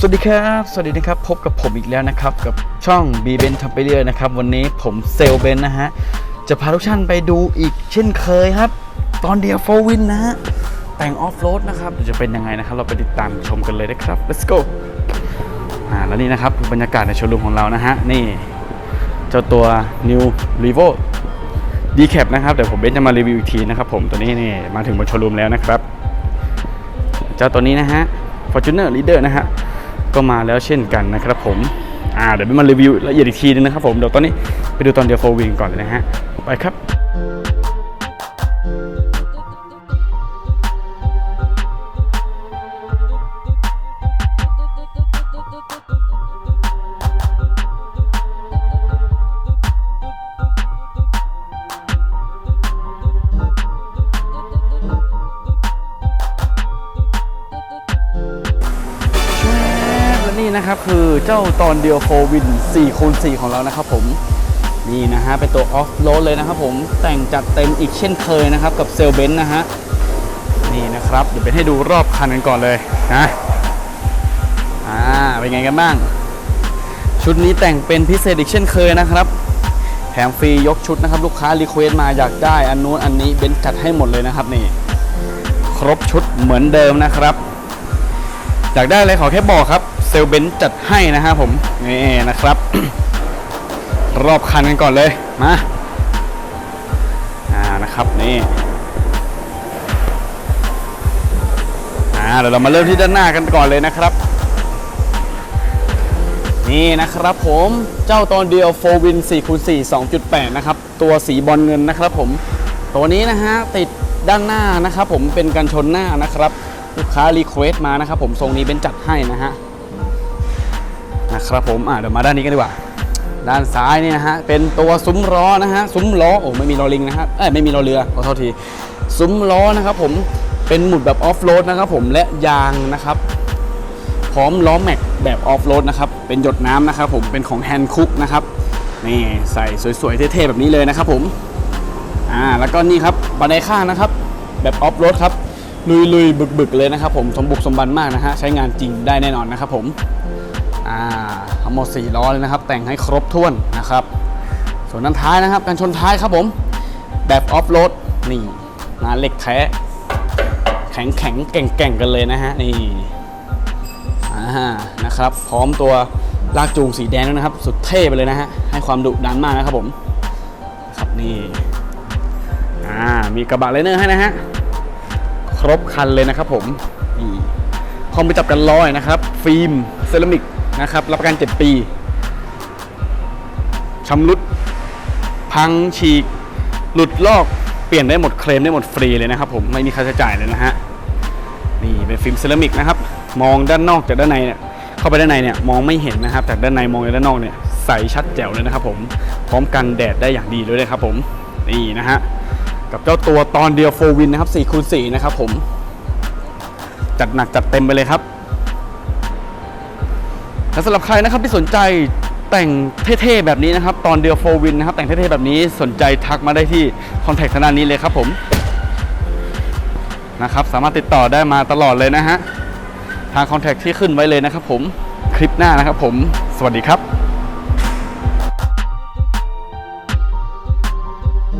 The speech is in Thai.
สวัสดีครับ สวัสดีนะครับ พบกับผมอีกแล้วนะครับ กับช่อง b b e n ทำไปเรื่อยนะครับ วันนี้ผมเซลเบนนะฮะ จะพาทุกท่านไปดูอีกเช่นเคยครับ ตอนเดียวโฟวินนะฮะ แต่งออฟโรดนะครับจะเป็นยังไงนะครับ เราไปติดตามชมกันเลยนะครับ let's go อ่าแล้วนี่นะครับคือบรรยากาศในโชว์รูมของเรานะฮะ นี่ เจ้าตัว New Revo d c a p นะครับ เดี๋ยวผมเบนจะมารีวิวอีกทีนะครับผมตัวนี้นี่มาถึงบนโชว์รูมแล้วนะครับ เจ้าตัวนี้นะฮะ Fortuner Leader นะฮะ ก็มาแล้วเช่นกันนะครับผมอ่าเดี๋ยวไปมารีวิวละเอียดอีกทีนึงนะครับผมเดี๋ยวตอนนี้ไปดูตอนเดียวโฟวิงก่อนเลยนะฮะไปครับ นี่นะครับคือเจ้าตอนเดียวโฟวิน4คูณ4ของเรานะครับผมนี่นะฮะเป็นตัวออฟโรดเลยนะครับผมแต่งจัดเต็มอีกเช่นเคยนะครับกับเซลเบนนะฮะนี่นะครับเดี๋ยวไปให้ดูรอบคันกันก่อนเลยนะอ่าเป็นไงกันบ้าง ชุดนี้แต่งเป็นพิเศษอีกเช่นเคยนะครับแถมฟรียกชุดนะครับลูกค้ารีเควสต์มาอยากได้อันนู้นอันนี้เบนจัดให้หมดเลยนะครับนี่ครบชุดเหมือนเดิมนะครับอยากได้อะไรขอแค่บอกครับ ลเบนจัดให้นะฮะผมนี่นะครับ รอบคันกันก่อนเลยมาอ่านะครับนี่อ่าเดี๋ยวเรามาเริ่มที่ด้านหน้ากันก่อนเลยนะครับ นี่นะครับผมเจ้าตอนเดียวโฟวิน4คูณ4 2.8 นะครับ ตัวสีบอลเงินนะครับผมตัวนี้นะฮะติดด้านหน้านะครับผมเป็นกันชนหน้านะครับ ลูกค้ารีเควสต์มานะครับผมทรงนี้เป็นจัดให้นะฮะ นะครับผมอ่าเดี๋ยวมาด้านนี้กันดีกว่า ด้านซ้ายนี่นะฮะเป็นตัวซุ้มล้อนะฮะซุ้มล้อโอ้ไม่มีล้อลิงนะครับเอ้ยไม่มีล้อเรือขอโทษทีซุ้มล้อนะครับผมเป็นหมุดแบบออฟโรดนะครับผมและยางนะครับพร้อมล้อแม็กแบบออฟโรดนะครับเป็นหยดน้ำนะครับผมเป็นของแฮนด์คุกนะครับนี่ใส่สวยๆเท่ๆแบบนี้เลยนะครับผมอ่าแล้วก็นี่ครับบันไดข้างนะครับ แบบออฟโรดครับลุยๆบึกๆเลยนะครับผมสมบุกสมบันมากนะฮะใช้งานจริงได้แน่นอนนะครับผม อ่าทั้งหมด4ล้อเลยนะครับ แต่งให้ครบถ้วนนะครับ ส่วนด้านท้ายนะครับการชนท้ายครับผม แบบออฟโรดนี่งานเหล็กแท้ แข็งๆแก่งๆกันเลยนะฮะนี่อ่านะครับ พร้อมตัวลากจูงสีแดงด้วยนะครับ สุดเท่ไปเลยนะฮะให้ความดุดันมากนะครับผมครับนี่อ่ามีกระบะเลเนอร์ให้นะฮะครบคันเลยนะครับผมนี่พร้อมไปจับกันร้อยนะครับ ฟิล์มเซรามิก นะครับ รับประกัน 7 ปีชำรุด พังฉีก หลุดลอกเปลี่ยนได้หมดเคลมได้หมดฟรีเลยนะครับผมไม่มีค่าใช้จ่ายเลยนะฮะนี่เป็นฟิล์มเซรามิกนะครับ มองด้านนอกจากด้านในเนี่ยเข้าไปด้านในเนี่ยมองไม่เห็นนะครับจากด้านในมองจากด้านนอกเนี่ยใสชัดแจ๋วเลยนะครับผมพร้อมกันแดดได้อย่างดีด้วยนะครับผมนี่นะฮะกับเจ้าตัวตอนเดียวโฟวินนะครับ4คูณ4นะครับผม จัดหนักจัดเต็มไปเลยครับ และสำหรับใครนะครับที่สนใจแต่งเท่ๆแบบนี้นะครับ ตอนเดียวโฟวินนะครับ แต่งเท่ๆแบบนี้สนใจทักมาได้ที่คอนแทคทางด้านนี้เลยครับผมนะครับ สามารถติดต่อได้มาตลอดเลยนะฮะทางคอนแทคที่ขึ้นไว้เลยนะครับผมคลิปหน้านะครับผม สวัสดีครับ